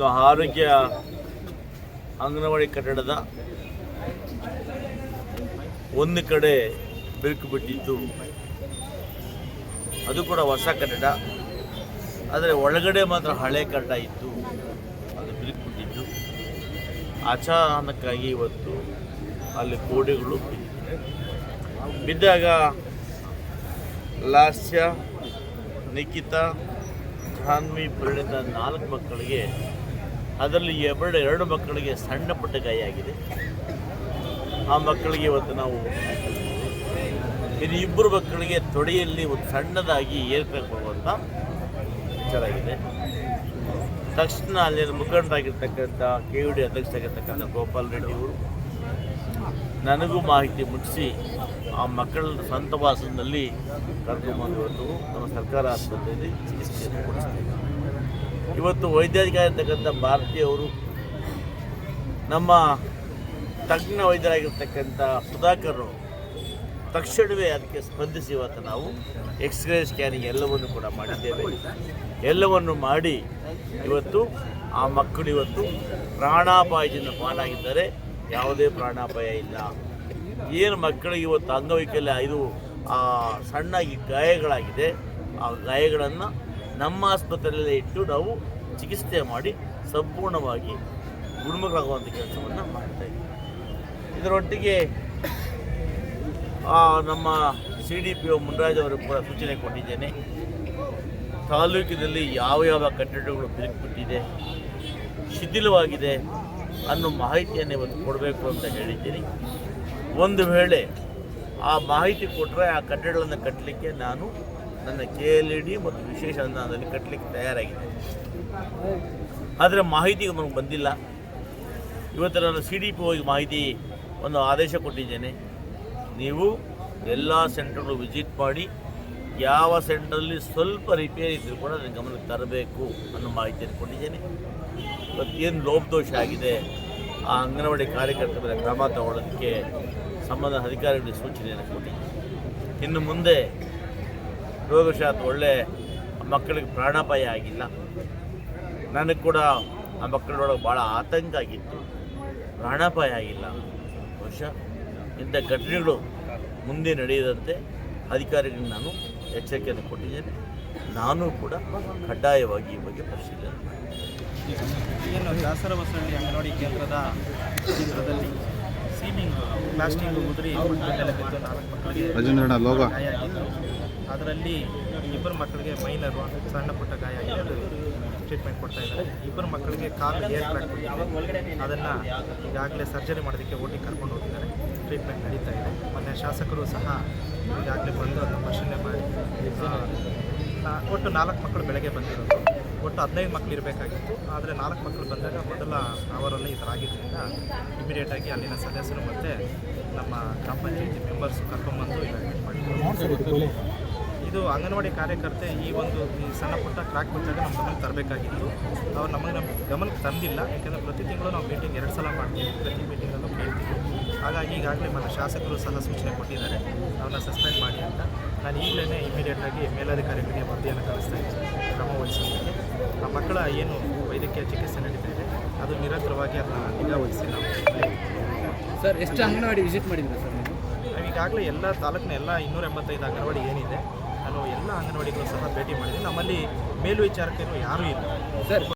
ಒಂದು ಆರೋಗ್ಯ ಅಂಗನವಾಡಿ ಕಟ್ಟಡದ ಒಂದು ಕಡೆ ಬಿರುಕು ಬಿಟ್ಟಿದ್ದು. ಅದು ಕೂಡ ಹೊಸ ಕಟ್ಟಡ. ಆದರೆ ಒಳಗಡೆ ಮಾತ್ರ ಹಳೆ ಕಟ್ಟಡ ಇತ್ತು ಅದು ಬಿರುಕು ಬಿಟ್ಟಿದ್ದು. ಅಚಾನಕ್ಕಾಗಿ ಇವತ್ತು ಅಲ್ಲಿ ಕೋಡಿಗಳು ಬಿದ್ದಾಗ ಲಾಸ್ಯ ನಿಖಿತ ಜಾನ್ವಿ, ಪರಿಣಿತ ನಾಲ್ಕು ಮಕ್ಕಳಿಗೆ ಅದರಲ್ಲಿ ಎರಡು ಎರಡು ಮಕ್ಕಳಿಗೆ ಸಣ್ಣ ಪುಟ್ಟ ಗಾಯ ಆಗಿದೆ. ಆ ಮಕ್ಕಳಿಗೆ ಇವತ್ತು ನಾವು ಇನ್ನು ಇಬ್ಬರು ಮಕ್ಕಳಿಗೆ ತೊಡೆಯಲ್ಲಿ ಒಂದು ಸಣ್ಣದಾಗಿ ಏರ್ಬೇಕು ಬರುವಂಥ ವಿಚಾರಾಗಿದೆ ತಕ್ಷಣ ಅಲ್ಲಿನ ಮುಖಂಡರಾಗಿರ್ತಕ್ಕಂಥ ಕೆ ಯು ಡಿ ಅಧ್ಯಕ್ಷರಾಗಿರ್ತಕ್ಕಂಥ ಗೋಪಾಲ್ ರೆಡ್ಡಿ ಅವರು ನನಗೂ ಮಾಹಿತಿ ಮುಟ್ಟಿಸಿ ಆ ಮಕ್ಕಳ ಸ್ವಂತ ವಾಸದಲ್ಲಿ ಕರ್ಕೊಂಬಂದು ಇವತ್ತು ನಮ್ಮ ಸರ್ಕಾರ ಆಸ್ಪತ್ರೆಯಲ್ಲಿ ಚಿಕಿತ್ಸೆಯನ್ನು ಕೊಡಿಸ್ತೀವಿ ಇವತ್ತು ವೈದ್ಯಾಧಿಕಾರಿ ಇರ್ತಕ್ಕಂಥ ಭಾರತೀಯವರು ನಮ್ಮ ತಜ್ಞ ವೈದ್ಯರಾಗಿರ್ತಕ್ಕಂಥ ಸುಧಾಕರ್ ತಕ್ಷಣವೇ ಅದಕ್ಕೆ ಸ್ಪಂದಿಸಿ ಇವತ್ತು ನಾವು ಎಕ್ಸ್ರೇ ಸ್ಕ್ಯಾನಿಂಗ್ ಎಲ್ಲವನ್ನು ಕೂಡ ಮಾಡಿದ್ದೇವೆ. ಎಲ್ಲವನ್ನು ಮಾಡಿ ಇವತ್ತು ಆ ಮಕ್ಕಳು ಇವತ್ತು ಪ್ರಾಣಾಪಾಯದಿಂದ ಪಾಲಾಗಿದ್ದಾರೆ. ಯಾವುದೇ ಪ್ರಾಣಾಪಾಯ ಇಲ್ಲ. ಏನು ಮಕ್ಕಳಿಗೆ ಇವತ್ತು ಅಂಗವೈಕಲ್ಯ ಇದು, ಆ, ಸಣ್ಣಾಗಿ ಗಾಯಗಳಾಗಿದೆ, ಆ ಗಾಯಗಳನ್ನು ನಮ್ಮ ಆಸ್ಪತ್ರೆಯಲ್ಲೇ ಇಟ್ಟು ನಾವು ಚಿಕಿತ್ಸೆ ಮಾಡಿ ಸಂಪೂರ್ಣವಾಗಿ ಗುಣಮುಖರಾಗುವಂಥ ಕೆಲಸವನ್ನು ಮಾಡ್ತಾ ಇದ್ದೀವಿ. ಇದರೊಟ್ಟಿಗೆ ನಮ್ಮ C D P O Munraj ಅವರು ಕೂಡ ಸೂಚನೆ ಕೊಟ್ಟಿದ್ದೇನೆ. ತಾಲೂಕಿನಲ್ಲಿ ಯಾವ ಯಾವ ಕಟ್ಟಡಗಳು ಬಿರುಕುಬಿಟ್ಟಿದೆ ಶಿಥಿಲವಾಗಿದೆ ಅನ್ನೋ ಮಾಹಿತಿಯನ್ನು ಇವತ್ತು ಕೊಡಬೇಕು ಅಂತ ಹೇಳಿದ್ದೀನಿ. ಒಂದು ವೇಳೆ ಆ ಮಾಹಿತಿ ಕೊಟ್ಟರೆ ಆ ಕಟ್ಟಡಗಳನ್ನು ಕಟ್ಟಲಿಕ್ಕೆ ನಾನು ನನ್ನ ಕೆ ಎಲ್ ಇ ಡಿ ಮತ್ತು ವಿಶೇಷ ಅನುದಾನದಲ್ಲಿ ಕಟ್ಟಲಿಕ್ಕೆ ತಯಾರಾಗಿದೆ. ಆದರೆ ಮಾಹಿತಿ ನಮಗೆ ಬಂದಿಲ್ಲ. ಇವತ್ತು ನಾನು ಸಿ ಡಿ ಪಿ ಹೋಗಿ ಮಾಹಿತಿ ಒಂದು ಆದೇಶ ಕೊಟ್ಟಿದ್ದೇನೆ. ನೀವು ಎಲ್ಲ ಸೆಂಟರ್ಗಳು ವಿಸಿಟ್ ಮಾಡಿ ಯಾವ ಸೆಂಟ್ರಲ್ಲಿ ಸ್ವಲ್ಪ ರಿಪೇರಿ ಇದ್ದರೂ ಕೂಡ ನನ್ನ ಗಮನಕ್ಕೆ ತರಬೇಕು ಅನ್ನೋ ಮಾಹಿತಿಯನ್ನು ಕೊಟ್ಟಿದ್ದೇನೆ ಏನು ಲೋಪದೋಷ ಆಗಿದೆ, ಆ ಅಂಗನವಾಡಿ ಕಾರ್ಯಕರ್ತರ ಕ್ರಮ ತಗೊಳ್ಳೋದಕ್ಕೆ ಸಂಬಂಧ ಅಧಿಕಾರಿಗಳಿಗೆ ಸೂಚನೆಯನ್ನು ಕೊಟ್ಟಿದ್ದೀನಿ. ಇನ್ನು ಮುಂದೆ ರೋಗಶಾತ್ ಒಳ್ಳೆ ಮಕ್ಕಳಿಗೆ ಪ್ರಾಣಾಪಾಯ ಆಗಿಲ್ಲ. ನನಗೆ ಕೂಡ ಆ ಮಕ್ಕಳೊಳಗೆ ಭಾಳ ಆತಂಕ ಆಗಿತ್ತು. ಪ್ರಾಣಾಪಾಯ ಆಗಿಲ್ಲ. ಬಹುಶಃ ಇಂಥ ಘಟನೆಗಳು ಮುಂದೆ ನಡೆಯದಂತೆ ಅಧಿಕಾರಿಗಳನ್ನ ನಾನು ಎಚ್ಚರಿಕೆಯನ್ನು ಕೊಟ್ಟಿದ್ದೇನೆ. ನಾನು ಕೂಡ ಕಡ್ಡಾಯವಾಗಿ ಈ ಬಗ್ಗೆ ಪರಿಶೀಲನೆ ಮಾಡಿದ್ದೇನೆ ಏನು ದಾಸರ ಬಸವಳ್ಳಿ ಅಂಗನವಾಡಿ ಕೇಂದ್ರದ ಕೇಂದ್ರದಲ್ಲಿ ಸೀಮಿಂಗ್ ಪ್ಲಾಸ್ಟಿಕ್ ಮುದ್ರಿ ನಾಲ್ಕು ಮಕ್ಕಳಿಗೆ ಅದರಲ್ಲಿ ಇಬ್ಬರು ಮಕ್ಕಳಿಗೆ ಮೈನರು ಸಣ್ಣ ಪುಟ್ಟ ಗಾಯ ಆಗಿದೆ ಟ್ರೀಟ್ಮೆಂಟ್ ಕೊಡ್ತಾ ಇದ್ದಾರೆ. ಇಬ್ಬರು ಮಕ್ಕಳಿಗೆ ಕಾಲು ಏರ್ ಕ್ರ್ಯಾಕ್ ಬಿಟ್ಟಿದೆ ಅದನ್ನು ಈಗಾಗಲೇ ಸರ್ಜರಿ ಮಾಡೋದಕ್ಕೆ ಓಟಿ ಕರ್ಕೊಂಡು ಹೋಗಿದ್ದಾರೆ. ಟ್ರೀಟ್ಮೆಂಟ್ ನಡೀತಾ ಇದೆ. ಶಾಸಕರು ಸಹ ಈಗಾಗಲೇ ಬಂದು ಅದನ್ನು ಪರಿಶೀಲನೆ ಮಾಡಿ ಒಟ್ಟು ನಾಲ್ಕು ಮಕ್ಕಳು ಬೆಳಗ್ಗೆ ಬಂದಿರೋದು. ಒಟ್ಟು ಹದಿನೈದು ಮಕ್ಕಳು ಇರಬೇಕಾಗಿತ್ತು. ಆದರೆ ನಾಲ್ಕು ಮಕ್ಕಳು ಬಂದಾಗ ಮೊದಲ ಅವರಲ್ಲಿ ಈ ಥರ ಆಗಿದ್ದರಿಂದ ಇಮಿಡಿಯೇಟಾಗಿ ಅಲ್ಲಿನ ಸದಸ್ಯರು ಮತ್ತು ನಮ್ಮ ಗ್ರಾಮ ಪಂಚಾಯತಿ ಮೆಂಬರ್ಸ್ ಇವ್ಯಾಕ್ಯುಯೇಟ್ ಮಾಡಿದ್ರು. ಇದು ಅಂಗನವಾಡಿ ಕಾರ್ಯಕರ್ತೆ ಈ ಒಂದು ಈ ಸಣ್ಣ ಪುಟ್ಟ ಕ್ರಾಕ್ ಬಂದಾಗ ನಮ್ಮ ಗಮನಕ್ಕೆ ತರಬೇಕಾಗಿತ್ತು. ಅವ್ರು ನಮಗೆ ನಮ್ಮ ಗಮನಕ್ಕೆ ತಂದಿಲ್ಲ. ಯಾಕೆಂದರೆ ಪ್ರತಿ ತಿಂಗಳು ನಾವು ಮೀಟಿಂಗ್ ಎರಡು ಸಲ ಮಾಡ್ತೀವಿ. ಪ್ರತಿ ಮೀಟಿಂಗಲ್ಲೂ ಕೇಳ್ತೀವಿ. ಹಾಗಾಗಿ ಈಗಾಗಲೇ ಮತ್ತು ಶಾಸಕರು ಸಹ ಸೂಚನೆ ಕೊಟ್ಟಿದ್ದಾರೆ. ಅವನ್ನ ಸಸ್ಪೆಂಡ್ ಮಾಡಿ ಅಂತ. ನಾನು ಈಗಲೇ ಇಮಿಡಿಯೇಟಾಗಿ ಮೇಲಾಧಿಕಾರಿಗಳಿಗೆ ವರದಿಯನ್ನು ಕಳಿಸ್ತಾ ಇದ್ದೀನಿ. ಕ್ರಮ ವಹಿಸೋದಕ್ಕೆ ಆ ಮಕ್ಕಳ ಏನು ವೈದ್ಯಕೀಯ ಚಿಕಿತ್ಸೆ ನಡೀತಾ ಇದೆ ಅದು ನಿರಂತರವಾಗಿ ಅದನ್ನ ನಿಗಾ ವಹಿಸಿ ನಾವು ಸರ್ ಎಷ್ಟು ಅಂಗನವಾಡಿ ವಿಸಿಟ್ ಮಾಡಿದ್ರು ಸರ್ ನೀವು? ನಾವು ಈಗಾಗಲೇ ಎಲ್ಲ ತಾಲೂಕಿನ ಎಲ್ಲ ಇನ್ನೂರ ಎಂಬತ್ತೈದು ಅಂಗನವಾಡಿ ಏನಿದೆ ನಾನು ಎಲ್ಲ ಅಂಗನವಾಡಿಗಳು ಸಹ ಭೇಟಿ ಮಾಡಿದ್ದೀನಿ. ನಮ್ಮಲ್ಲಿ ಮೇಲ್ವಿಚಾರಕರು ಯಾರೂ ಇಲ್ಲ. ಸರ್